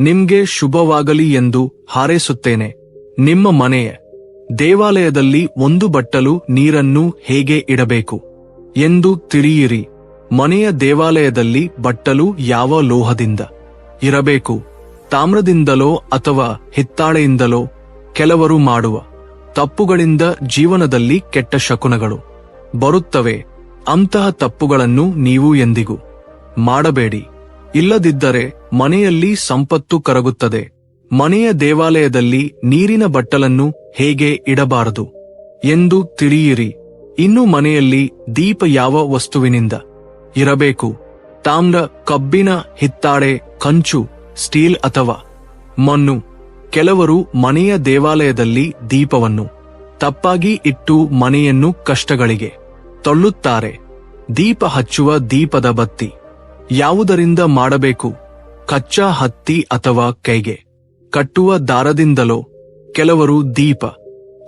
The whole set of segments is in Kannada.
ನಿಮ್ಗೆ ಶುಭವಾಗಲಿ ಎಂದು ಹಾರೈಸುತ್ತೇನೆ. ನಿಮ್ಮ ಮನೆಯ ದೇವಾಲಯದಲ್ಲಿ ಒಂದು ಬಟ್ಟಲು ನೀರನ್ನು ಹೇಗೆ ಇಡಬೇಕು ಎಂದು ತಿಳಿಯಿರಿ. ಮನೆಯ ದೇವಾಲಯದಲ್ಲಿ ಬಟ್ಟಲು ಯಾವ ಲೋಹದಿಂದ ಇರಬೇಕು? ತಾಮ್ರದಿಂದಲೋ ಅಥವಾ ಹಿತ್ತಾಳೆಯಿಂದಲೋ ಕೆಲವರು ಮಾಡುವ ತಪ್ಪುಗಳಿಂದ ಜೀವನದಲ್ಲಿ ಕೆಟ್ಟ ಶಕುನಗಳು ಬರುತ್ತವೆ. ಅಂತಹ ತಪ್ಪುಗಳನ್ನು ನೀವು ಎಂದಿಗೂ ಮಾಡಬೇಡಿ. ಇಲ್ಲದಿದ್ದರೆ ಮನೆಯಲ್ಲಿ ಸಂಪತ್ತು ಕರಗುತ್ತದೆ. ಮನೆಯ ದೇವಾಲಯದಲ್ಲಿ ನೀರಿನ ಬಟ್ಟಲನ್ನು ಹೇಗೆ ಇಡಬಾರದು? ಎಂದು ತಿಳಿಯಿರಿ. ಇನ್ನು ಮನೆಯಲ್ಲಿ ದೀಪ ಯಾವ ವಸ್ತುವಿನಿಂದ? ಇರಬೇಕು. ತಾಮ್ರ ಕಬ್ಬಿನ ಹಿತ್ತಾಳೆ, ಕಂಚು, ಸ್ಟೀಲ್ ಅಥವಾ ಮಣ್ಣು. ಕೆಲವರು ಮನೆಯ ದೇವಾಲಯದಲ್ಲಿ ದೀಪವನ್ನು ತಪ್ಪಾಗಿ ಇಟ್ಟು ಮನೆಯನ್ನು ಕಷ್ಟಗಳಿಗೆ ತಳ್ಳುತ್ತಾರೆ. ದೀಪ ಹಚ್ಚುವ ದೀಪದ ಬತ್ತಿ. ಯಾವುದರಿಂದ ಮಾಡಬೇಕು? ಕಚ್ಚಾ ಹತ್ತಿ ಅಥವಾ ಕೈಗೆ? ಕಟ್ಟುವ ದಾರದಿಂದಲೋ? ಕೆಲವರು ದೀಪ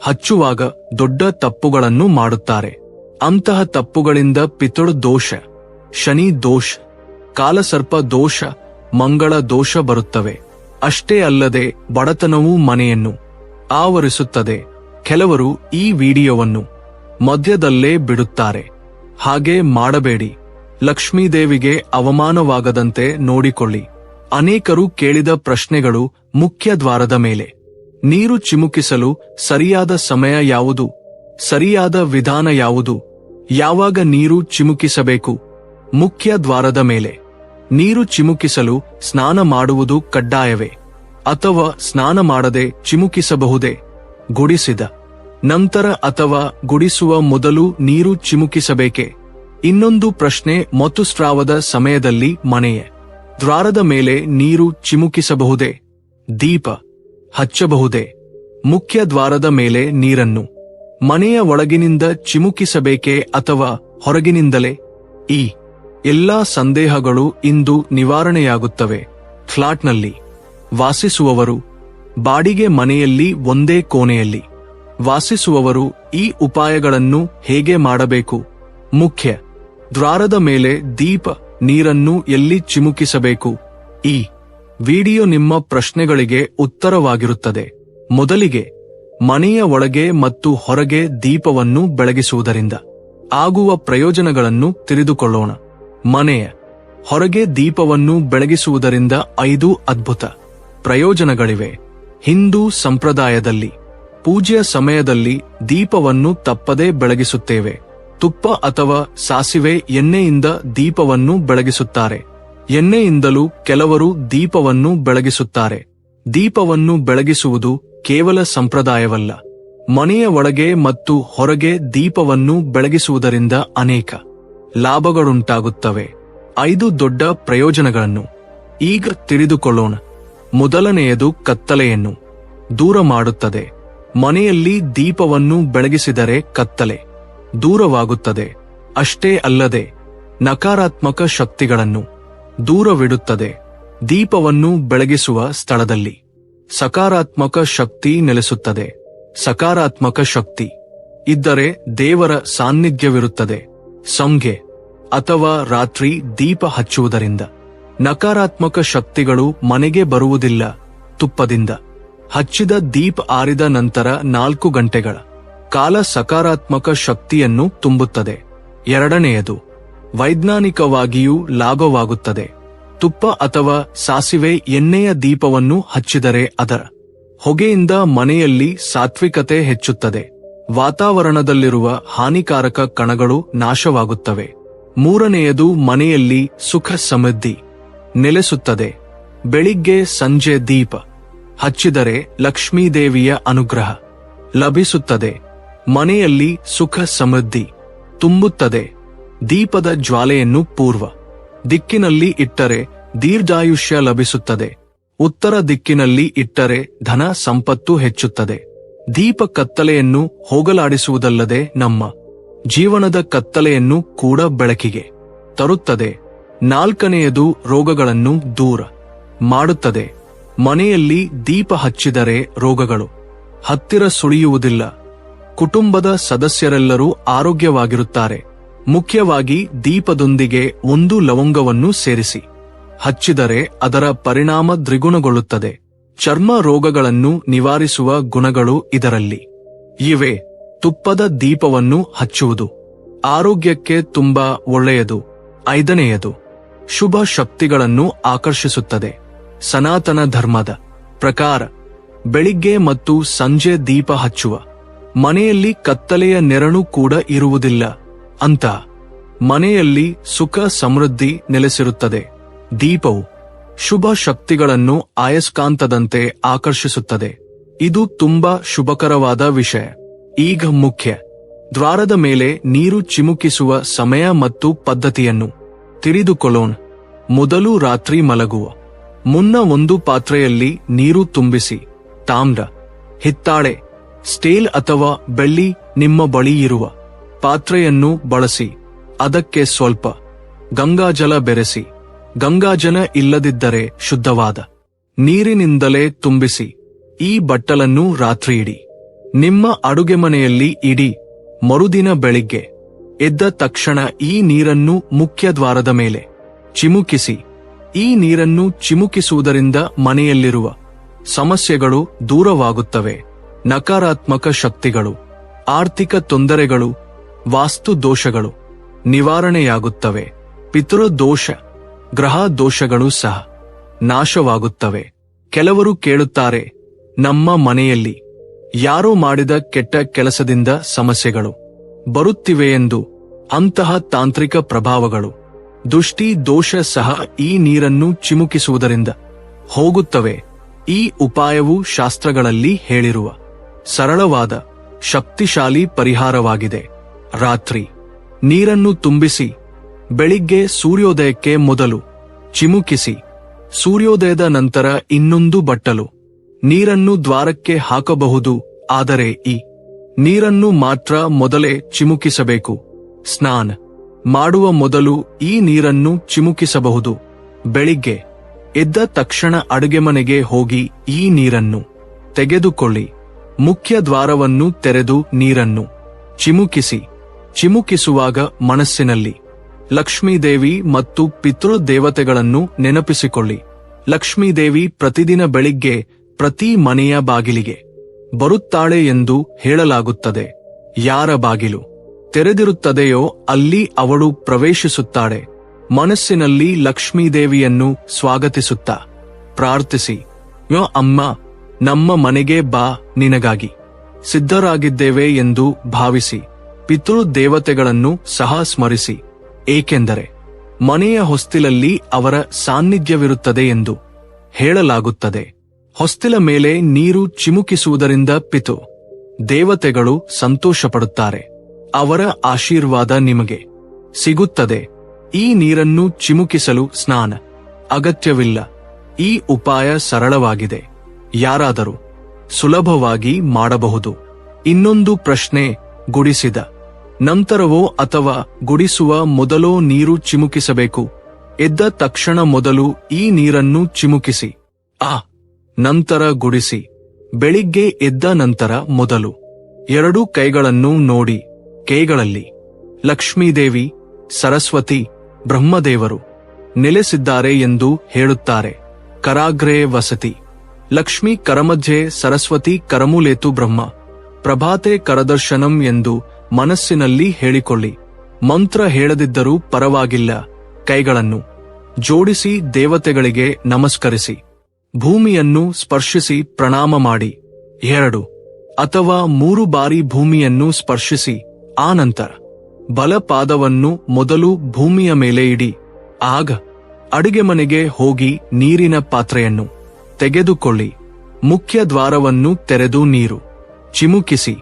ಹಚ್ಚುವಾಗ ದೊಡ್ಡ ತಪ್ಪುಗಳನ್ನು ಮಾಡುತ್ತಾರೆ. ಅಂತಹ ತಪ್ಪುಗಳಿಂದ ಪಿತೃ ದೋಷ, ಶನಿ ದೋಷ, ಕಾಲಸರ್ಪ ದೋಷ, ಮಂಗಳ ದೋಷ ಬರುತ್ತವೆ. ಅಷ್ಟೇ ಅಲ್ಲದೆ ಬಡತನವೂ ಮನೆಯನ್ನು ಆವರಿಸುತ್ತದೆ. ಕೆಲವರು ಈ ವಿಡಿಯೋವನ್ನು ಮಧ್ಯದಲ್ಲೇ ಬಿಡುತ್ತಾರೆ. ಹಾಗೆ ಮಾಡಬೇಡಿ. ಲಕ್ಷ್ಮೀದೇವಿಗೆ ಅವಮಾನವಾಗದಂತೆ ನೋಡಿಕೊಳ್ಳಿ. ಅನೇಕರು ಕೇಳಿದ ಪ್ರಶ್ನೆಗಳು ಮುಖ್ಯ ದ್ವಾರದ ಮೇಲೆ. ನೀರು ಚಿಮುಕಿಸಲು ಸರಿಯಾದ ಸಮಯ ಯಾವುದು? ಸರಿಯಾದ ವಿಧಾನ ಯಾವುದು? ಯಾವಾಗ ನೀರು ಚಿಮುಕಿಸಬೇಕು? ಮುಖ್ಯ ದ್ವಾರದ ಮೇಲೆ. ನೀರು ಚಿಮುಕಿಸಲು ಸ್ನಾನ ಮಾಡುವುದು ಕಡ್ಡಾಯವೇ? ಅಥವಾ ಸ್ನಾನ ಮಾಡದೆ ಚಿಮುಕಿಸಬಹುದೇ? ಗುಡಿಸಿದ. ನಂತರ ಅಥವಾ ಗುಡಿಸುವ ಮೊದಲು ನೀರು ಚಿಮುಕಿಸಬೇಕೆ? ಇನ್ನೊಂದು ಪ್ರಶ್ನೆ ಮತುಸ್ರಾವದ ಸಮಯದಲ್ಲಿ ಮನೆಯ. ದ್ವಾರದ ಮೇಲೆ ನೀರು ಚಿಮುಕಿಸಬಹುದೇ? ದೀಪ ಹಚ್ಚಬಹುದೇ? ಮುಖ್ಯ ದ್ವಾರದ ಮೇಲೆ ನೀರನ್ನು. ಮನೆಯ ಒಳಗಿನಿಂದ ಚಿಮುಕಿಸಬೇಕೇ ಅಥವಾ ಹೊರಗಿನಿಂದಲೇ? ಈ ಎಲ್ಲಾ ಸಂದೇಹಗಳು ಇಂದು ನಿವಾರಣೆಯಾಗುತ್ತವೆ. ಫ್ಲಾಟ್ನಲ್ಲಿ ವಾಸಿಸುವವರು ಬಾಡಿಗೆ ಮನೆಯಲ್ಲಿ ಒಂದೇ ಕೋಣೆಯಲ್ಲಿ. ವಾಸಿಸುವವರು ಈ ಉಪಾಯಗಳನ್ನು ಹೇಗೆ ಮಾಡಬೇಕು? ಮುಖ್ಯ ದ್ವಾರದ ಮೇಲೆ ದೀಪ ನೀರನ್ನು ಎಲ್ಲಿ ಚಿಮುಕಿಸಬೇಕು? ಈ ವಿಡಿಯೋ ನಿಮ್ಮ ಪ್ರಶ್ನೆಗಳಿಗೆ ಉತ್ತರವಾಗಿರುತ್ತದೆ. ಮೊದಲಿಗೆ ಮನೆಯ ಒಳಗೆ ಮತ್ತು ಹೊರಗೆ ದೀಪವನ್ನು ಬೆಳಗಿಸುವುದರಿಂದ ಆಗುವ ಪ್ರಯೋಜನಗಳನ್ನು ತಿಳಿದುಕೊಳ್ಳೋಣ. ಮನೆಯ ಹೊರಗೆ ದೀಪವನ್ನು ಬೆಳಗಿಸುವುದರಿಂದ ಐದು ಅದ್ಭುತ ಪ್ರಯೋಜನಗಳಿವೆ. ಹಿಂದೂ ಸಂಪ್ರದಾಯದಲ್ಲಿ ಪೂಜೆಯ ಸಮಯದಲ್ಲಿ ದೀಪವನ್ನು ತಪ್ಪದೇ ಬೆಳಗಿಸುತ್ತೇವೆ. ತುಪ್ಪ ಅಥವಾ ಸಾಸಿವೆ ಎಣ್ಣೆಯಿಂದ ದೀಪವನ್ನು ಬೆಳಗಿಸುತ್ತಾರೆ. ಎಣ್ಣೆಯಿಂದಲೂ ಕೆಲವರು ದೀಪವನ್ನು ಬೆಳಗಿಸುತ್ತಾರೆ. ದೀಪವನ್ನು ಬೆಳಗಿಸುವುದು ಕೇವಲ ಸಂಪ್ರದಾಯವಲ್ಲ. ಮನೆಯ ಒಳಗೆ ಮತ್ತು ಹೊರಗೆ ದೀಪವನ್ನು ಬೆಳಗಿಸುವುದರಿಂದ ಅನೇಕ ಲಾಭಗಳುಂಟಾಗುತ್ತವೆ. ಐದು ದೊಡ್ಡ ಪ್ರಯೋಜನಗಳನ್ನು. ಈಗ ತಿಳಿದುಕೊಳ್ಳೋಣ. ಮೊದಲನೆಯದು ಕತ್ತಲೆಯನ್ನು. ದೂರ ಮಾಡುತ್ತದೆ. ಮನೆಯಲ್ಲಿ ದೀಪವನ್ನು ಬೆಳಗಿಸಿದರೆ ಕತ್ತಲೆ. ದೂರವಾಗುತ್ತದೆ. ಅಷ್ಟೇ ಅಲ್ಲದೆ ನಕಾರಾತ್ಮಕ ಶಕ್ತಿಗಳನ್ನು ದೂರವಿಡುತ್ತದೆ. ದೀಪವನ್ನು ಬೆಳಗಿಸುವ ಸ್ಥಳದಲ್ಲಿ ಸಕಾರಾತ್ಮಕ ಶಕ್ತಿ ನೆಲೆಸುತ್ತದೆ. ಸಕಾರಾತ್ಮಕ ಶಕ್ತಿ ಇದ್ದರೆ ದೇವರ ಸಾನ್ನಿಧ್ಯವಿರುತ್ತದೆ. ಸಂಘೆ ಅಥವಾ ರಾತ್ರಿ ದೀಪ ಹಚ್ಚುವುದರಿಂದ ನಕಾರಾತ್ಮಕ ಶಕ್ತಿಗಳು ಮನೆಗೆ ಬರುವುದಿಲ್ಲ. ತುಪ್ಪದಿಂದ ಹಚ್ಚಿದ ದೀಪ ಆರಿದ ನಂತರ ನಾಲ್ಕು ಗಂಟೆಗಳ ಕಾಲ ಸಕಾರಾತ್ಮಕ ಶಕ್ತಿಯನ್ನು ತುಂಬುತ್ತದೆ. ಎರಡನೆಯದು, ವೈಜ್ಞಾನಿಕವಾಗಿಯೂ ಲಾಭವಾಗುತ್ತದೆ ತುಪ್ಪ ಅಥವಾ ಸಾಸಿವೆ ಎಣ್ಣೆಯ ದೀಪವನ್ನು ಹಚ್ಚಿದರೆ ಅದರ ಹೊಗೆಯಿಂದ ಮನೆಯಲ್ಲಿ ಸಾತ್ವಿಕತೆ ಹೆಚ್ಚುತ್ತದೆ. ವಾತಾವರಣದಲ್ಲಿರುವ ಹಾನಿಕಾರಕ ಕಣಗಳು ನಾಶವಾಗುತ್ತವೆ. ಮೂರನೆಯದು, ಮನೆಯಲ್ಲಿ ಸುಖ ಸಮೃದ್ಧಿ ನೆಲೆಸುತ್ತದೆ. ಬೆಳಿಗ್ಗೆ ಸಂಜೆ ದೀಪ ಹಚ್ಚಿದರೆ ಲಕ್ಷ್ಮೀದೇವಿಯ ಅನುಗ್ರಹ ಲಭಿಸುತ್ತದೆ. ಮನೆಯಲ್ಲಿ ಸುಖ ಸಮೃದ್ಧಿ ತುಂಬುತ್ತದೆ. ದೀಪದ ಜ್ವಾಲೆಯನ್ನು ಪೂರ್ವ ದಿಕ್ಕಿನಲ್ಲಿ ಇಟ್ಟರೆ ದೀರ್ಘಾಯುಷ್ಯ ಲಭಿಸುತ್ತದೆ. ಉತ್ತರ ದಿಕ್ಕಿನಲ್ಲಿ ಇಟ್ಟರೆ ಧನ ಸಂಪತ್ತು ಹೆಚ್ಚುತ್ತದೆ. ದೀಪ ಕತ್ತಲೆಯನ್ನು ಹೋಗಲಾಡಿಸುವುದಲ್ಲದೆ ನಮ್ಮ ಜೀವನದ ಕತ್ತಲೆಯನ್ನು ಕೂಡ ಬೆಳಕಿಗೆ ತರುತ್ತದೆ. ನಾಲ್ಕನೆಯದು ರೋಗಗಳನ್ನು ದೂರ ಮಾಡುತ್ತದೆ. ಮನೆಯಲ್ಲಿ ದೀಪ ಹಚ್ಚಿದರೆ ರೋಗಗಳು ಹತ್ತಿರ ಸುಳಿಯುವುದಿಲ್ಲ. ಕುಟುಂಬದ ಸದಸ್ಯರೆಲ್ಲರೂ ಆರೋಗ್ಯವಾಗಿರುತ್ತಾರೆ. ಮುಖ್ಯವಾಗಿ ದೀಪದೊಂದಿಗೆ ಒಂದು ಲವಂಗವನ್ನು ಸೇರಿಸಿ. ಹಚ್ಚಿದರೆ ಅದರ ಪರಿಣಾಮ ದ್ವಿಗುಣಗೊಳ್ಳುತ್ತದೆ. ಚರ್ಮ ರೋಗಗಳನ್ನು ನಿವಾರಿಸುವ ಗುಣಗಳು ಇದರಲ್ಲಿ. ಇವೆ. ತುಪ್ಪದ ದೀಪವನ್ನು ಹಚ್ಚುವುದು. ಆರೋಗ್ಯಕ್ಕೆ ತುಂಬಾ ಒಳ್ಳೆಯದು. ಐದನೆಯದು. ಶುಭ ಶಕ್ತಿಗಳನ್ನು ಆಕರ್ಷಿಸುತ್ತದೆ. ಸನಾತನ ಧರ್ಮದ ಪ್ರಕಾರ. ಬೆಳಿಗ್ಗೆ ಮತ್ತು ಸಂಜೆ ದೀಪ ಹಚ್ಚುವ. ಮನೆಯಲ್ಲಿ ಕತ್ತಲೆಯ ನೆರಳು ಕೂಡ ಇರುವುದಿಲ್ಲ. ಅಂತ ಮನೆಯಲ್ಲಿ ಸುಖ ಸಮೃದ್ಧಿ ನೆಲೆಸಿರುತ್ತದೆ. ದೀಪವು ಶುಭ ಶಕ್ತಿಗಳನ್ನು ಆಯಸ್ಕಾಂತದಂತೆ ಆಕರ್ಷಿಸುತ್ತದೆ. ಇದು ತುಂಬಾ ಶುಭಕರವಾದ ವಿಷಯ. ಈಗ ಮುಖ್ಯ. ದ್ವಾರದ ಮೇಲೆ ನೀರು ಚಿಮುಕಿಸುವ ಸಮಯ ಮತ್ತು ಪದ್ಧತಿಯನ್ನು ತಿಳಿದುಕೊಳ್ಳೋಣ. ಮೊದಲು ರಾತ್ರಿ ಮಲಗುವ. ಮುನ್ನ ಒಂದು ಪಾತ್ರೆಯಲ್ಲಿ ನೀರು ತುಂಬಿಸಿ. ತಾಮ್ರ, ಹಿತ್ತಾಳೆ ಸ್ಟೀಲ್ ಅಥವಾ ಬೆಳ್ಳಿ ನಿಮ್ಮ ಬಳಿ ಇರುವ ಪಾತ್ರೆಯನ್ನು ಬಳಸಿ, ಅದಕ್ಕೆ ಸ್ವಲ್ಪ ಗಂಗಾಜಲ ಬೆರೆಸಿ ಗಂಗಾಜಲ ಇಲ್ಲದಿದ್ದರೆ ಶುದ್ಧವಾದ ನೀರಿನಿಂದಲೇ ತುಂಬಿಸಿ, ಈ ಬಟ್ಟಲನ್ನು ರಾತ್ರಿ ಇಡಿ. ನಿಮ್ಮ ಅಡುಗೆ ಮನೆಯಲ್ಲಿ ಇಡಿ, ಮರುದಿನ ಬೆಳಿಗ್ಗೆ ಎದ್ದ ತಕ್ಷಣ ಈ ನೀರನ್ನು ಮುಖ್ಯ ದ್ವಾರದ ಮೇಲೆ ಚಿಮುಕಿಸಿ, ಈ ನೀರನ್ನು ಚಿಮುಕಿಸುವುದರಿಂದ ಮನೆಯಲ್ಲಿರುವ ಸಮಸ್ಯೆಗಳು ದೂರವಾಗುತ್ತವೆ. ನಕಾರಾತ್ಮಕ ಶಕ್ತಿಗಳು, ಆರ್ಥಿಕ ತೊಂದರೆಗಳು, ವಾಸ್ತು ದೋಷಗಳು ನಿವಾರಣೆಯಾಗುತ್ತವೆ. ಪಿತೃದೋಷ, ಗ್ರಹ ದೋಷಗಳು ಸಹ ನಾಶವಾಗುತ್ತವೆ. ಕೆಲವರು ಕೇಳುತ್ತಾರೆ, ನಮ್ಮ ಮನೆಯಲ್ಲಿ ಯಾರೋ ಮಾಡಿದ ಕೆಟ್ಟ ಕೆಲಸದಿಂದ ಸಮಸ್ಯೆಗಳು ಬರುತ್ತಿವೆಯೆಂದು ಅಂತಹ ತಾಂತ್ರಿಕ ಪ್ರಭಾವಗಳು. ದುಷ್ಟಿ ದೋಷ ಸಹ ಈ ನೀರನ್ನು ಚಿಮುಕಿಸುವುದರಿಂದ ಹೋಗುತ್ತವೆ. ಈ ಉಪಾಯವು ಶಾಸ್ತ್ರಗಳಲ್ಲಿ ಹೇಳಿರುವ ಸರಳವಾದ, ಶಕ್ತಿಶಾಲಿ ಪರಿಹಾರವಾಗಿದೆ. ರಾತ್ರಿ, ನೀರನ್ನು ತುಂಬಿಸಿ, ಬೆಳಿಗ್ಗೆ ಸೂರ್ಯೋದಯಕ್ಕೆ ಮೊದಲು ಚಿಮುಕಿಸಿ, ಸೂರ್ಯೋದಯದ ನಂತರ ಇನ್ನೊಂದು ಬಟ್ಟಲು. ನೀರನ್ನು ದ್ವಾರಕ್ಕೆ ಹಾಕಬಹುದು, ಆದರೆ ಈ ನೀರನ್ನು ಮಾತ್ರ ಮೊದಲೇ ಚಿಮುಕಿಸಬೇಕು. ಸ್ನಾನ ಮಾಡುವ ಮೊದಲು ಈ ನೀರನ್ನು ಚಿಮುಕಿಸಬಹುದು. ಬೆಳಿಗ್ಗೆ ಎದ್ದ ತಕ್ಷಣ ಅಡುಗೆ ಮನೆಗೆ ಹೋಗಿ ಈ ನೀರನ್ನು ತೆಗೆದುಕೊಳ್ಳಿ. ಮುಖ್ಯ ದ್ವಾರವನ್ನು ತೆರೆದು ನೀರನ್ನು ಚಿಮುಕಿಸಿ. ಚಿಮುಕಿಸುವಾಗ ಮನಸ್ಸಿನಲ್ಲಿ ಲಕ್ಷ್ಮೀದೇವಿ ಮತ್ತು ಪಿತೃ ದೇವತೆಗಳನ್ನು ನೆನಪಿಸಿಕೊಳ್ಳಿ. ಲಕ್ಷ್ಮೀದೇವಿ ಪ್ರತಿದಿನ ಬೆಳಿಗ್ಗೆ ಪ್ರತಿ ಮನೆಯ ಬಾಗಿಲಿಗೆ ಬರುತ್ತಾಳೆ ಎಂದು ಹೇಳಲಾಗುತ್ತದೆ. ಯಾರ ಬಾಗಿಲು ತೆರೆದಿರುತ್ತದೆಯೋ ಅಲ್ಲಿ ಅವಳು ಪ್ರವೇಶಿಸುತ್ತಾಳೆ. ಮನಸ್ಸಿನಲ್ಲಿ ಲಕ್ಷ್ಮೀದೇವಿಯನ್ನು ಸ್ವಾಗತಿಸುತ್ತಾ ಪ್ರಾರ್ಥಿಸಿ. ಯೋ ಅಮ್ಮ ನಮ್ಮ ಮನೆಗೆ ಬಾ ನಿನಗಾಗಿ. ಸಿದ್ಧರಾಗಿದ್ದೇವೆ ಎಂದು ಭಾವಿಸಿ, ಪಿತೃ ದೇವತೆಗಳನ್ನು ಸಹ ಸ್ಮರಿಸಿ. ಏಕೆಂದರೆ, ಮನೆಯ ಹೊಸ್ತಿಲಲ್ಲಿ ಅವರ ಸಾನ್ನಿಧ್ಯವಿರುತ್ತದೆ ಎಂದು ಹೇಳಲಾಗುತ್ತದೆ. ಹೊಸ್ತಿಲ ಮೇಲೆ ನೀರು ಚಿಮುಕಿಸುವುದರಿಂದ ಪಿತು ದೇವತೆಗಳು ಸಂತೋಷಪಡುತ್ತಾರೆ. ಅವರ ಆಶೀರ್ವಾದ ನಿಮಗೆ ಸಿಗುತ್ತದೆ. ಈ ನೀರನ್ನು ಚಿಮುಕಿಸಲು ಸ್ನಾನ ಅಗತ್ಯವಿಲ್ಲ. ಈ ಉಪಾಯ ಸರಳವಾಗಿದೆ. ಯಾರಾದರೂ ಸುಲಭವಾಗಿ ಮಾಡಬಹುದು. ಇನ್ನೊಂದು ಪ್ರಶ್ನೆ ಗುಡಿಸಿದ. ನಂತರವೋ ಅಥವಾ ಗುಡಿಸುವ ಮೊದಲೋ ನೀರು ಚಿಮುಕಿಸಬೇಕು. ಎದ್ದ ತಕ್ಷಣ ಮೊದಲು ಈ ನೀರನ್ನು ಚಿಮುಕಿಸಿ. ಆ, ನಂತರ ಗುಡಿಸಿ. ಬೆಳಿಗ್ಗೆ ಎದ್ದ ನಂತರ ಮೊದಲು. ಎರಡೂ ಕೈಗಳನ್ನು ನೋಡಿ. ಕೈಗಳಲ್ಲಿ. ಲಕ್ಷ್ಮೀದೇವಿ, ಸರಸ್ವತಿ, ಬ್ರಹ್ಮದೇವರು ನೆಲೆಸಿದ್ದಾರೆ ಎಂದು ಹೇಳುತ್ತಾರೆ. ಕರಾಗ್ರೇ ವಸತಿ. ಲಕ್ಷ್ಮೀ ಕರಮಧ್ಯೆ ಸರಸ್ವತಿ ಕರಮುಲೇತು ಬ್ರಹ್ಮ. ಪ್ರಭಾತೆ ಕರದರ್ಶನಂ ಎಂದು ಮನಸ್ಸಿನಲ್ಲಿ ಹೇಳಿಕೊಳ್ಳಿ. ಮಂತ್ರ ಹೇಳದಿದ್ದರೂ ಪರವಾಗಿಲ್ಲ. ಕೈಗಳನ್ನು ಜೋಡಿಸಿ ದೇವತೆಗಳಿಗೆ ನಮಸ್ಕರಿಸಿ. ಭೂಮಿಯನ್ನು ಸ್ಪರ್ಶಿಸಿ ಪ್ರಣಾಮ ಮಾಡಿ. ಎರಡು. ಅಥವಾ ಮೂರು ಬಾರಿ ಭೂಮಿಯನ್ನು ಸ್ಪರ್ಶಿಸಿ. ಆನಂತರ ಬಲಪಾದವನ್ನು ಮೊದಲು ಭೂಮಿಯ ಮೇಲೆ ಇಡಿ. ಆಗ ಅಡಿಗೆ ಮನೆಗೆ ಹೋಗಿ ನೀರಿನ ಪಾತ್ರೆಯನ್ನು. ತೆಗೆದುಕೊಳ್ಳಿ. ಮುಖ್ಯ ದ್ವಾರವನ್ನು ತೆರೆದು ನೀರು. ಚಿಮುಕಿಸಿ.